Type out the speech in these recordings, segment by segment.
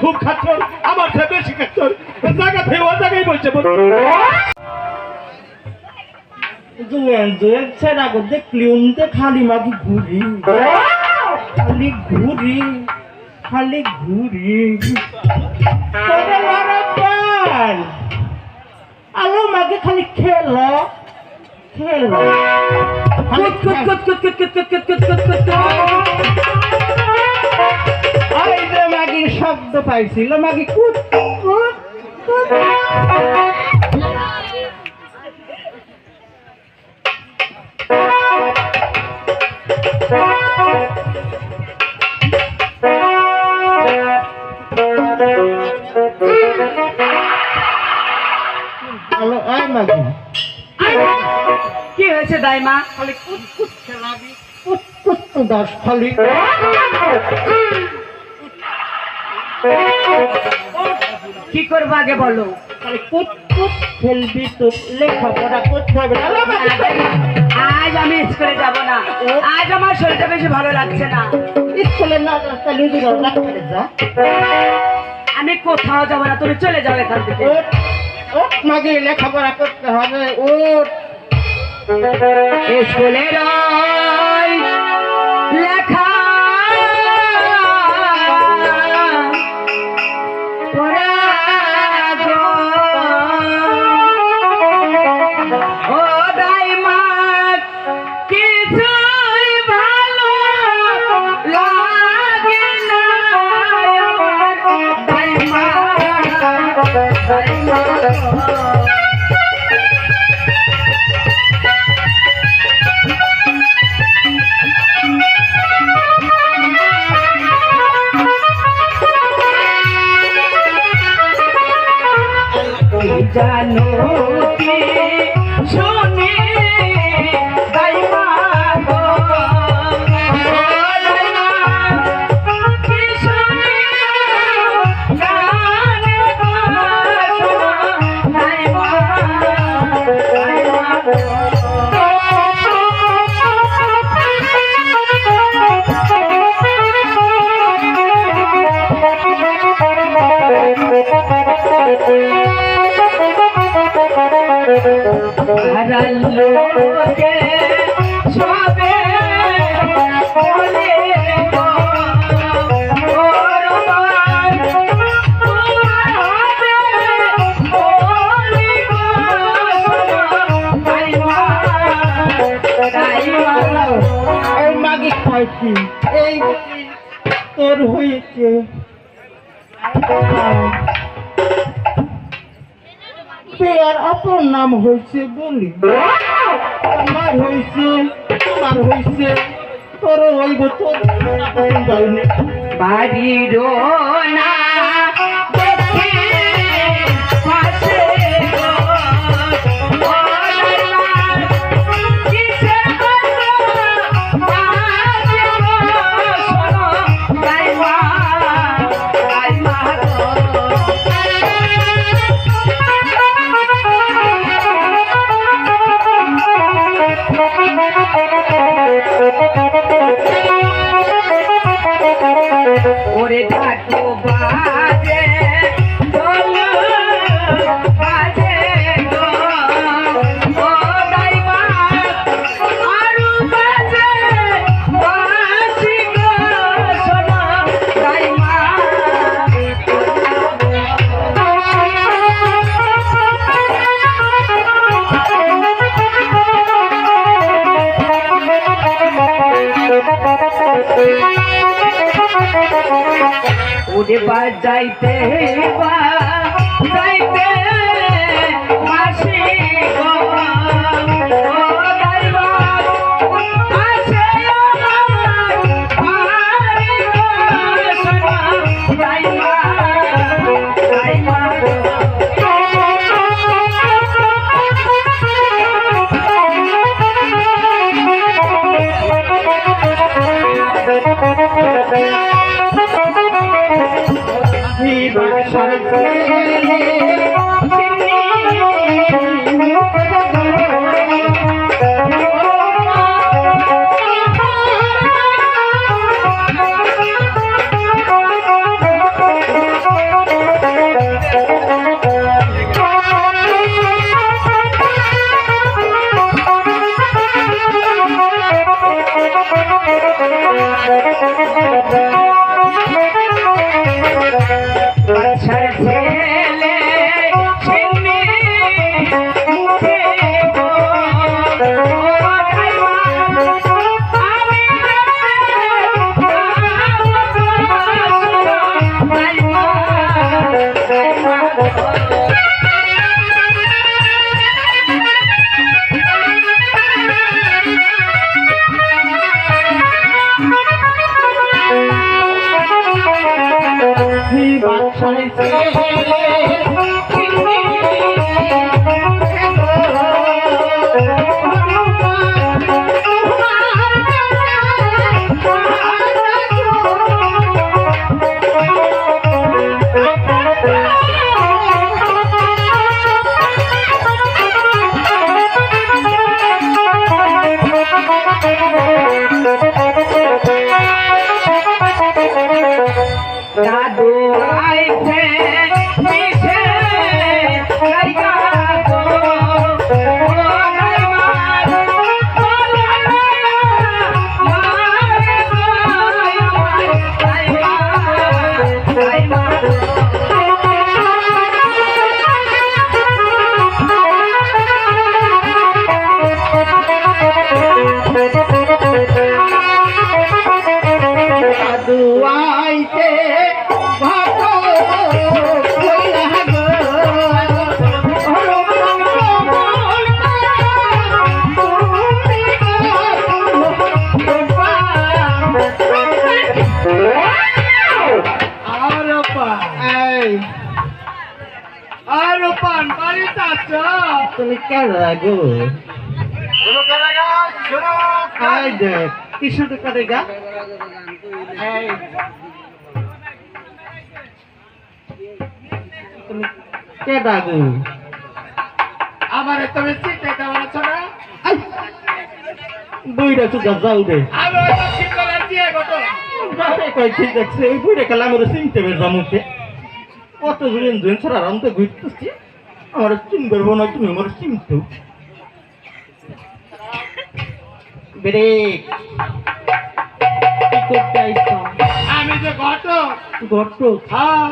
খুব আমার জায়গা খালি মাগি ঘুরি। খালি ঘুরি খালি ঘুরি। আলো মাগে খালি খেল। শব্দ পাইছিল মাগি কুত। হয়েছে দাইমা? খালি কুত খেলাবি। কুত তো দশ খালি। কি করব আগে বলো? কুত খেলবি তো লেখাপড়া করতে হবে আজ আমি স্কুলে যাব না। আজ আমার শরীরটা বেশি ভালো লাগছে না। স্কুলে না তাহলে আমি কোথাও যাব না তুমি চলে যাও এখান থেকে। মাগি লেখাপড়া করতে হবে ওট স্কুলের লেখা পড়াগো। ও দাইমা, হয়েছে এই তোর হয়েছে পেয়ার আপন নাম হয়েছে বলি। আমার হয়েছে আমার হয়েছে তোর তোর। যাইনি বাড়ির না ওরে বাজাইতে বাজাইতে তুমি কেডা গো শুরু করেগা শুরু এই দেখ কি কেডা গো আমারে তুমি চিনতে পারছ না বইটা তো যাও দে আমি ওই ঠিক করার দিয়ে গটো বারে কই ঠিক আছে বইটা খেলা চিনতে কত জুড়েন জুন ছাড়া আমি তো ঘুরতেছি আমার চিনবার না তুমি আমার চিনতো ব্রেক আমি যে ঘটক। ঘট্ট হ্যাঁ।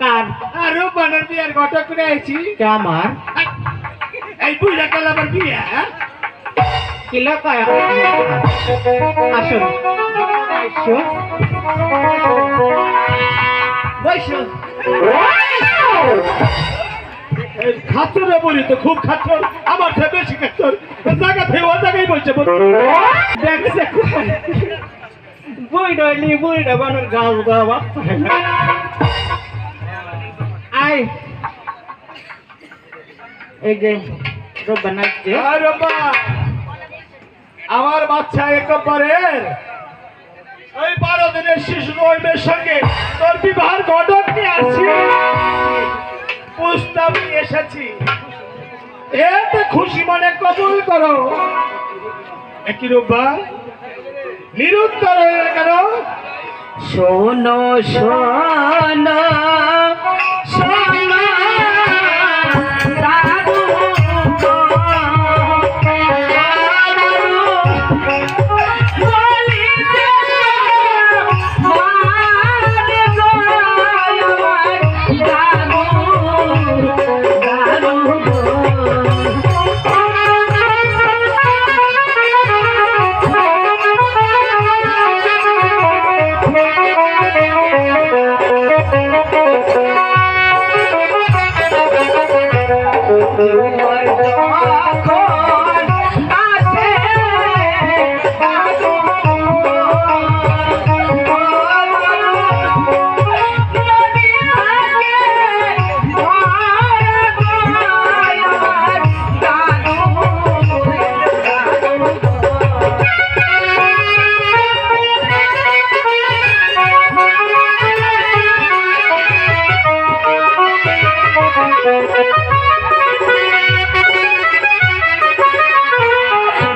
কার? আর রূপানের বিয়ের ঘটক করে আইছি। কে আমার? এই বুড়া কালাবার বিয়ে হ্যাঁ? কিলো কয় আসুন এই খাচ্ছরে বলি তো খুব খাচ্ছর আমার থেকে বেশি খাচ্ছর জায়গা থেকে ও জায়গায় বলছে দেখছে বই বই ডাবানোর আই এই যে আর আমার বাচ্চা একবারের ওই বারো দিনের একই রূপা নিরুত্তর হয়ে শোনো শোনো শোনো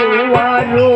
યુવાનો